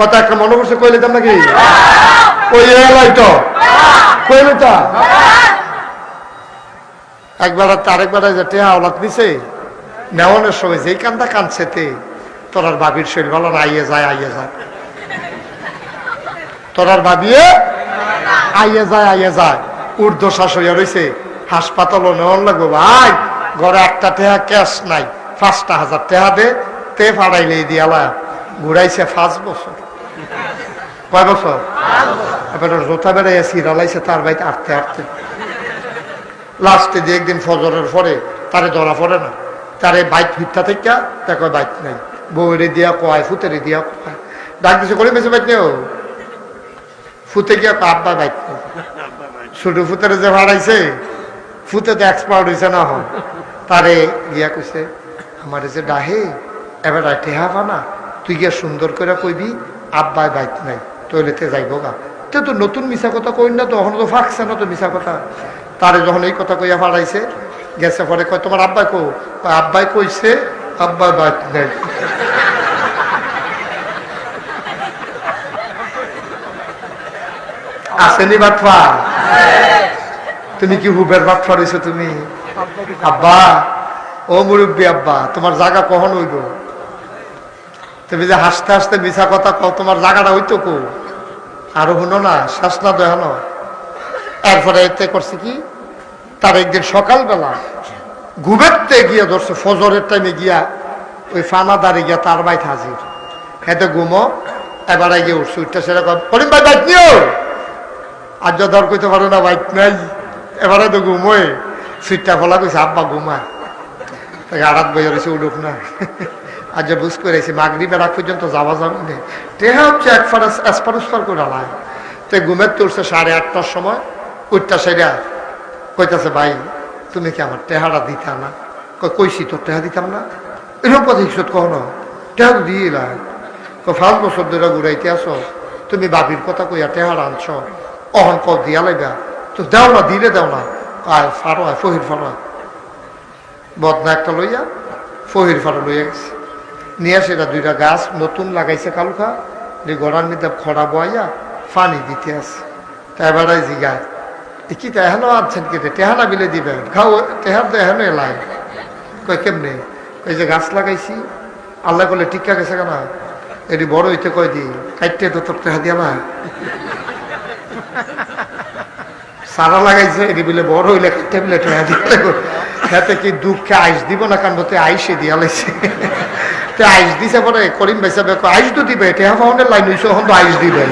কথা একটা মনে করছে কইলে দাম নাকি? ওই তো? কইলে তা? একবার আর তারেকবার যে টেহা ওলাত নিছে নেওয়ানোর সময় যেই কান্দা কানছে তে তোরার বাবির শরীর ভালো না, আইয়ে যায় আইয়ে যায়। ঊর্ধ্ব শাশুড়িয়া রয়েছে হাসপাতালও নেওয়ার লাগবো, ভাই। ঘরে একটা টেহা ক্যাশ নাই, পাঁচটা হাজার টেহা দে, তে ফাড়াইলে দিয়ালা ঘুরাইছে পাঁচ বছর। কয় বছর? এবার জোতা বেড়াইয়া সিরালাইছে তার বাড়িতে আটতে আটতে। লাস্টে যে একদিন ফজরের পরে তারে ধরা পড়ে না। তারে বাইক ফিরতা থেকে তাকে বাইক নেই। বউরে দিয়া কয়, ফুতেরে দিয়া কয়। ডাক দিছে করে বেশি বাইক নেও ফুতে গিয়া কয়, আব্বা বাইক নেই। ছোট ফুতেরে যে ভাড়াইছে ফুতে তো এক্সপার্ট হয়েছে না হন তারে গিয়া কইছে, আমার যে ডাহে, এবার টেহা পানা। তুই গিয়া সুন্দর করে কইবি, আব্বাই বাইক নাই। টয়লেটে যাইব গা। তে তো নতুন মিশা কথা কই না তখন তো ফাঁকছে না তো মিশা কথা। তারে যখন এই কথা কইয়া ফাড়াইছে গেছে পরে কয়, তোমার আব্বাই কো আব্বাই কইছে, আব্বাই বাইক নাই আসেনি বাটফা তুমি কি হুবের বাটফা রয়েছো তুমি? আব্বা, ও মুরব্বী আব্বা, তোমার জায়গা কখন হইব? তুমি যে হাসতে হাসতে মিশা কথা কও, তোমার জায়গাটা হইতো কো? আরও শুনো না, শ্বাস না দেখানো এরপরে এতে করছে কি? তার একদিন সকালবেলা ঘুমেরতে গিয়ে ধরছে, ফজরের টাইমে গিয়া ওই ফানা দাঁড়িয়ে গিয়া তার বাইত হাজির। এতে ঘুমো, এবার গিয়ে উঠছে উঠতে সেরকম করিম ভাই, বাইক নিও আর যা ধর কইতে পারো না, বাইক নাই। এবারে তো ঘুমোয় সুইটটা ফলা কইছে, আব্বা, ঘুমায়। তাকে আড়াত বইয়া রয়েছে উঠুক না। আর যে বুঝ করেছি মাগরি বেড়া পর্যন্ত যাওয়া যাবে না। টেহা হচ্ছে এক ফারাস এসপারস্পার করে আলায় তো ঘুমের তুলছে সাড়ে আটটার সময় উঠটা সেরা কইতাছে, ভাই, তুমি কি আমার টেহাটা দিতা না? কই কইছি, তোর টেহা দিতাম না? এরকম কথা হিসত কখনো টেহা তো দিয়ে না পাঁচ বছর ধরে ঘুরাইতে আসো। তুমি বাবির কথা কইয়া টেহার আনছ। অহন ক দিয়া লাইবা। তো দেও না, দিলে দেও না। আয়, ফারো, আয় ফহির ফারো বদনা একটা লইয়া ফহির ফারো লইয়া গেছে। নিয়ে সেটা দুইটা গাছ, নতুন লাগাইছে কালুখা যে গড়ার মধ্যে খরা বয়া, পানি দিতে আছে। তাই বেড়াই জিগায় কি তেহানো আনছেন কেটে টেহানা বিলে দিবেন? খাও, টেহার তো এহানো এলাই। কয় কেমনে? এই যে গাছ লাগাইছি, আল্লাহ করলে টিকা গেছে কেন? এটি বড় হইতে কয় দি কাইটে তো তোর টেহা দিয়া না সারা লাগাইছে, এটি বিলে বড় হইলে কাইটে বিলে টেহা দিয়া হাতে কি দুঃখে আইস দিব না কারণ আইসে দিয়া লাইছে তে আইস দিছে পরে, করিম বেসা বেকো আইস তো দিবে টেহা ফাউন্ডের লাইন হইছে হন তো আইস দিবে।